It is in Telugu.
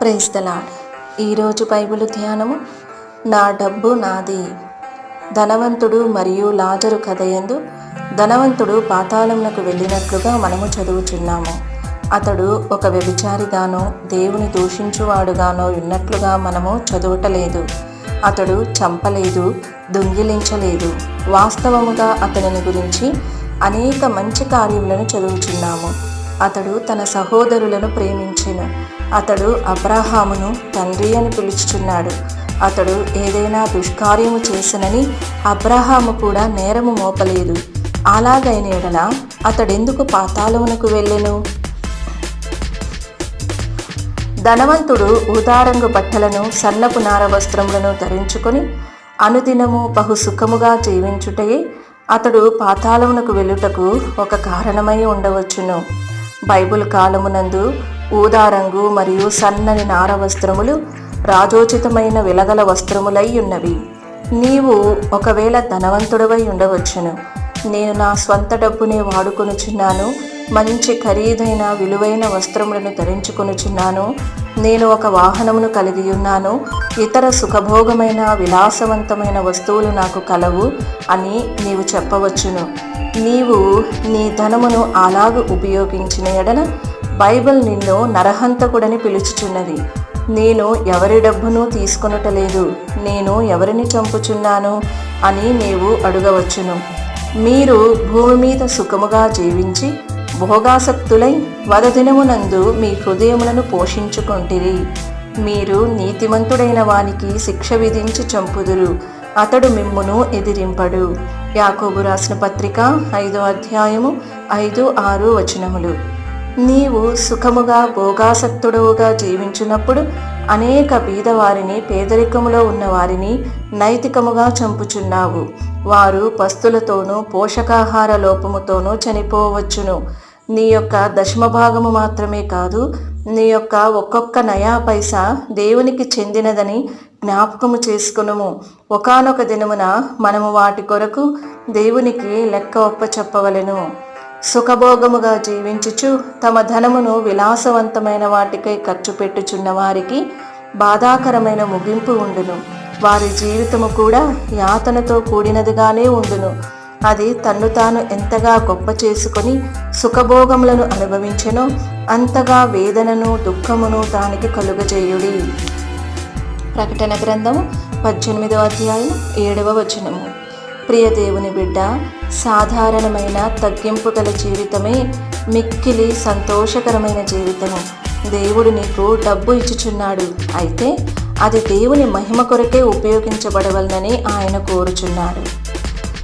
ప్రైజ్ ఈరోజు బైబిల్ ధ్యానము నా డబ్బు నాది. ధనవంతుడు మరియు లాజరు కథ ఎందు ధనవంతుడు పాతాళమునకు వెళ్ళినట్లుగా మనము చదువుచున్నాము. అతడు ఒక వ్యభిచారిగానో దేవుని దూషించువాడుగానో ఉన్నట్లుగా మనము చదువటలేదు. అతడు చంపలేదు దొంగిలించలేదు. వాస్తవముగా అతనిని గురించి అనేక మంచి కార్యములను చదువుచున్నాము. అతడు తన సహోదరులను ప్రేమించెను. అతడు అబ్రహామును తండ్రి అని పిలుచుచున్నాడు. అతడు ఏదైనా దుష్కార్యము చేసినని అబ్రహాము కూడా నేరము మోపలేదు. అలాగైన ఎడల అతడెందుకు పాతాళమునకు వెళ్ళెను? ధనవంతుడు ఊదారంగు బట్టలను సన్నపు నార వస్త్రములను ధరించుకొని అనుదినము బహు సుఖముగా జీవించుటయే అతడు పాతాళమునకు వెళ్ళుటకు ఒక కారణమై ఉండవచ్చును. బైబిల్ కాలమునందు ఊదారంగు మరియు సన్నని నార వస్త్రములు రాజోచితమైన వెలగల వస్త్రములై ఉన్నవి. నీవు ఒకవేళ ధనవంతుడవై ఉండవచ్చును. నేను నా స్వంత డబ్బునే వాడుకొనుచున్నాను. మంచి ఖరీదైన విలువైన వస్త్రములను ధరించుకొనుచున్నాను. నేను ఒక వాహనమును కలిగి ఉన్నాను. ఇతర సుఖభోగమైన విలాసవంతమైన వస్తువులు నాకు కలవు అని నీవు చెప్పవచ్చును. నీవు నీ ధనమును అలాగ ఉపయోగించిన ఎడల బైబిల్ నిన్ను నరహంతకుడని పిలుచుచున్నది. నేను ఎవరి డబ్బును తీసుకొనుటలేదు నేను ఎవరిని చంపుచున్నాను అని నీవు అడగవచ్చును. మీరు భూమి మీద సుఖముగా జీవించి భోగాసక్తులై వదదినమునందు మీ హృదయములను పోషించుకొంటిరి. మీరు నీతిమంతుడైన వానికి శిక్ష విధించి చంపుదురు. అతడు మిమ్మును ఎదిరింపడు. యాకోబు రాసిన పత్రిక ఐదో అధ్యాయము ఐదు ఆరు వచనములు. నీవు సుఖముగా భోగాసక్తుడవుగా జీవించినప్పుడు అనేక బీదవారిని పేదరికములో ఉన్నవారిని నైతికముగా చంపుచున్నావు. వారు పస్తులతోనూ పోషకాహార లోపముతోనూ చనిపోవచ్చును. నీ యొక్క దశమ భాగము మాత్రమే కాదు నీ యొక్క ఒక్కొక్క నయా పైసా దేవునికి చెందినదని జ్ఞాపకము చేసుకునుము. ఒకనొక దినమున మనము వాటి కొరకు దేవునికి లెక్క ఒప్ప చెప్పవలెను. సుఖభోగముగా జీవించుచు తమ ధనమును విలాసవంతమైన వాటికై ఖర్చు పెట్టుచున్న వారికి బాధాకరమైన ముగింపు ఉండును. వారి జీవితము కూడా యాతనతో కూడినదిగానే ఉండును. అది తన్ను తాను ఎంతగా గొప్ప చేసుకొని సుఖభోగములను అనుభవించెనో అంతగా వేదనను దుఃఖమును దానికి కలుగజేయుడి. ప్రకటన గ్రంథము పద్దెనిమిదవ అధ్యాయం ఏడవ వచనము. ప్రియ దేవుని బిడ్డ సాధారణమైన తగ్గింపు గల జీవితమే మిక్కిలి సంతోషకరమైన జీవితము. దేవుడు నీకు డబ్బు ఇచ్చుచున్నాడు. అయితే అది దేవుని మహిమ కొరకే ఉపయోగించబడవలనని ఆయన కోరుచున్నాడు.